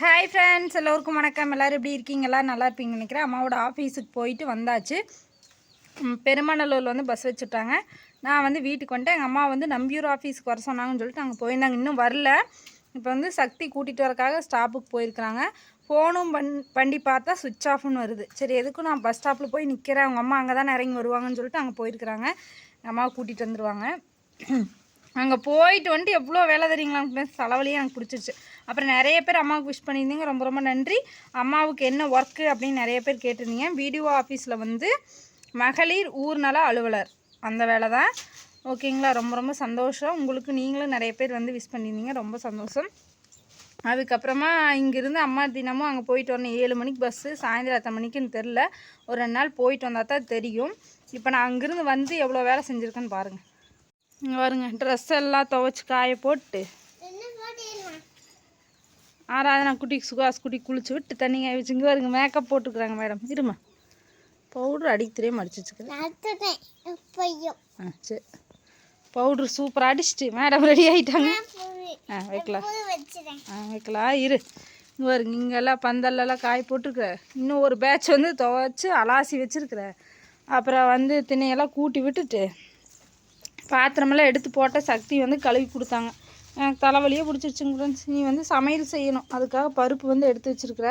Hi friends எல்லோருக்கும் வணக்கம். எல்லோரும் எப்படி இருக்கீங்களா நல்லா இருப்பீங்கன்னு நினைக்கிறேன். அம்மாவோட ஆஃபீஸுக்கு போயிட்டு வந்தாச்சு. பெருமநல்லூரில் பெருமாநல்லூரில் வந்து பஸ் வச்சுட்டாங்க. நான் வந்து வீட்டுக்கு வந்துட்டு எங்கள் அம்மா வந்து நம்பியூர் ஆஃபீஸுக்கு வர சொன்னாங்கன்னு சொல்லிட்டு அங்கே போயிருந்தாங்க. இன்னும் வரல. இப்போ வந்து சக்தி கூட்டிகிட்டு வரக்காக ஸ்டாப்புக்கு போயிருக்கிறாங்க. ஃபோனும் பண் பண்ணி பார்த்தா சுவிட்ச் ஆஃப்னு வருது. சரி எதுக்கும் நான் பஸ் ஸ்டாப்பில் போய் நிற்கிறேன் அவங்க அம்மா அங்கே தான் இறங்கி வருவாங்கன்னு சொல்லிட்டு அங்கே போயிருக்கிறாங்க. எங்கள் அம்மாவை கூட்டிகிட்டு வந்துடுவாங்க அங்கே போயிட்டு வந்துட்டு எவ்வளோ வேலை தெரியுங்களா? தலைவலியே எனக்கு பிடிச்சிருச்சு. அப்புறம் நிறைய பேர் அம்மாவுக்கு விஷ் பண்ணியிருந்தீங்க. ரொம்ப ரொம்ப நன்றி. அம்மாவுக்கு என்ன ஒர்க்கு அப்படின்னு நிறைய பேர் கேட்டிருந்தீங்க. வீடியோ ஆஃபீஸில் வந்து மகளிர் ஊர்நல அலுவலர். அந்த வேலை தான். ஓகேங்களா ரொம்ப ரொம்ப சந்தோஷம். உங்களுக்கு நீங்களும் நிறைய பேர் வந்து விஷ் பண்ணியிருந்தீங்க. ரொம்ப சந்தோஷம். அதுக்கப்புறமா இங்கேருந்து அம்மா தினமும் அங்கே போயிட்டு வரணும். ஏழு மணிக்கு பஸ்ஸு சாயந்தரம் எத்தனை மணிக்குன்னு தெரில ஒரு ரெண்டு நாள் போயிட்டு வந்தால் தான் தெரியும். இப்போ நான் அங்கேருந்து வந்து எவ்வளோ வேலை செஞ்சுருக்கேன்னு பாருங்கள் இங்கே பாருங்க ட்ரெஸ் எல்லாம் துவைச்சி காய போட்டு ஆராதனா குட்டிக்கு சுகாஸ் குட்டி குளிச்சு விட்டு தண்ணி காய வச்சு இங்கே பாருங்க மேக்கப் போட்டுக்கிறாங்க மேடம் இருமா? பவுட்ரு அடிக்க தெரியாம அடிச்சு வச்சுக்கிறேன் ஆ சரி. பவுட்ரு சூப்பராக அடிச்சிட்டு மேடம் ரெடி ஆகிட்டாங்க ஆ வைக்கலாம். ஆ வைக்கலாம். இரு. இங்கே பாருங்க இங்கெல்லாம் பந்தல்லலாம் காய போட்டிருக்குற. இன்னும் ஒரு பேட்ச் வந்து துவைச்சி அலாசி வச்சுருக்குற. அப்புறம் வந்து திணையெல்லாம் கூட்டி விட்டுட்டு பாத்திரமெல்லாம் எடுத்து போட்ட சக்தி வந்து கழுவி கொடுத்தாங்க. எனக்கு தலைவலியே பிடிச்சிருச்சுங்க ஃப்ரெண்ட்ஸ். நீ வந்து சமையல் செய்யணும். அதுக்காக பருப்பு வந்து எடுத்து வச்சுருக்குற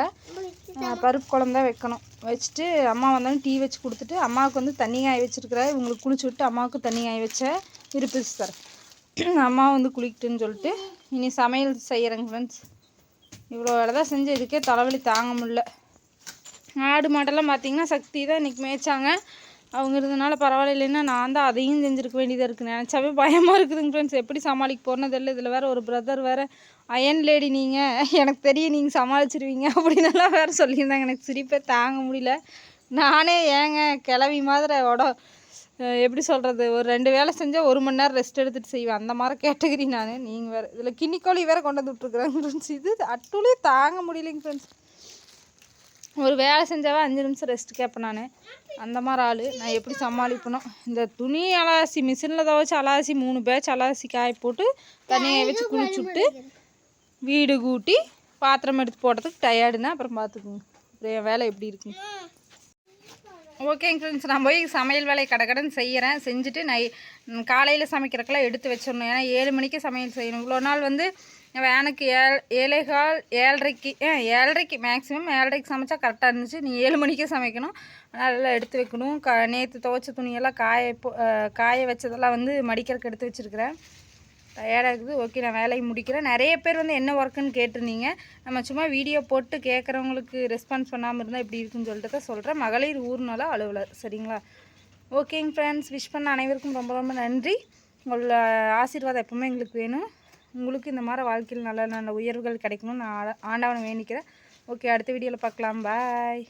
பருப்பு குழம்பு வைக்கணும். வச்சுட்டு அம்மா வந்தாலும் டீ வச்சு கொடுத்துட்டு அம்மாவுக்கு வந்து தண்ணி காய வச்சுருக்குற இவங்களுக்கு குளிச்சு விட்டு அம்மாவுக்கு தண்ணி காய வச்சேன். இருப்பு தரேன். அம்மா வந்து குளிக்கட்டுன்னு சொல்லிட்டு இனி சமையல் செய்கிறேங்க ஃப்ரெண்ட்ஸ். இவ்வளோ வேலை தான் செஞ்சு இதுக்கே தலைவலி தாங்க முடில ஆடு மாடெல்லாம் பார்த்தீங்கன்னா சக்தி தான் இன்றைக்கி மேய்ச்சாங்க. அவங்க இருந்தனால பரவாயில்ல இல்லைன்னா நான் தான் அதையும் செஞ்சுருக்க வேண்டியதாக இருக்குது நினச்சாவே பயமாக இருக்குதுங்க ஃப்ரெண்ட்ஸ் எப்படி சமாளிக்க போகிறேன்னு தெரியல இதில் வேறு ஒரு பிரதர் வேறு அயன் லேடி நீங்கள் எனக்கு தெரியும் நீங்கள் சமாளிச்சிருவீங்க அப்படின்னுலாம் வேறு சொல்லியிருந்தாங்க. எனக்கு சிரிப்பே தாங்க முடியல. நானே ஏங்க கிளவி மாதிரி உட எப்படி சொல்கிறது ஒரு ரெண்டு வேலை செஞ்சால் ஒரு மணி நேரம் ரெஸ்ட் எடுத்துகிட்டு செய்வேன். அந்த மாதிரி கேட்டகரி நான். நீங்கள் வேறு இதில் கிண்ணிக்கோழி வேறு கொண்டு வந்து விட்ருக்குறாங்க ஃப்ரெண்ட்ஸ் இது அட்டுலேயே தாங்க முடியலைங்க ஃப்ரெண்ட்ஸ் ஒரு வேலை செஞ்சாவே அஞ்சு நிமிஷம் ரெஸ்ட் கேட்பேன் நான். அந்த மாதிரி ஆள். நான் எப்படி சமாளிப்பணும் இந்த துணி அலாசி மிஷினில் துவைச்சி அலாசி மூணு பேட்ச் அலாசி காய போட்டு தண்ணியை வச்சு குளிச்சுட்டு வீடு கூட்டி பாத்திரம் எடுத்து போடுறதுக்கு டயர்டுனா அப்புறம் பார்த்துக்குங்க அப்புறம் என் வேலை எப்படி இருக்குங்க ஓகேங்க ஃப்ரெண்ட்ஸ் நான் போய் சமையல் வேலையை கடகடன்னு செய்கிறேன் செஞ்சுட்டு நை காலையில் சமைக்கிறக்கெல்லாம் எடுத்து வச்சிடணும். ஏன்னா ஏழு மணிக்கு சமையல் செய்யணும். இவ்வளோ நாள் வந்து வேனுக்கு ஏழ் ஏழைகால் ஏழரைக்கு ஆ ஏழரைக்கு மேக்ஸிமம் ஏழரைக்கு சமைச்சா கரெக்டாக இருந்துச்சு. நீ ஏழு மணிக்கே சமைக்கணும். நல்லா எடுத்து வைக்கணும். க நேற்று துவைச்ச துணியெல்லாம் காய காய வச்சதெல்லாம் வந்து மடிக்கிறதுக்கு எடுத்து வச்சுருக்கிறேன். டயர்டாக இருக்குது. ஓகே நான் வேலையை முடிக்கிறேன். நிறைய பேர் வந்து என்ன ஒர்க்குன்னு கேட்டிருந்தீங்க. நம்ம சும்மா வீடியோ போட்டு கேட்குறவங்களுக்கு ரெஸ்பான்ஸ் பண்ணாமல் இருந்தால் இப்படி இருக்குன்னு சொல்லிட்டு தான் சொல்கிறேன் மகளிர் ஊர்னால அலுவலர் சரிங்களா? ஓகேங்க ஃப்ரெண்ட்ஸ் விஷ் பண்ண அனைவருக்கும் ரொம்ப ரொம்ப நன்றி. உங்களோட ஆசீர்வாதம் எப்பவுமே எங்களுக்கு வேணும். உங்களுக்கு இந்த மாதிரி வாழ்க்கையில் நல்ல நல்ல உயர்வுகள் கிடைக்கணும்னு நான் ஆண்டவனை வேண்டிக்கிறேன். ஓகே அடுத்த வீடியோவில் பார்க்கலாம். பாய்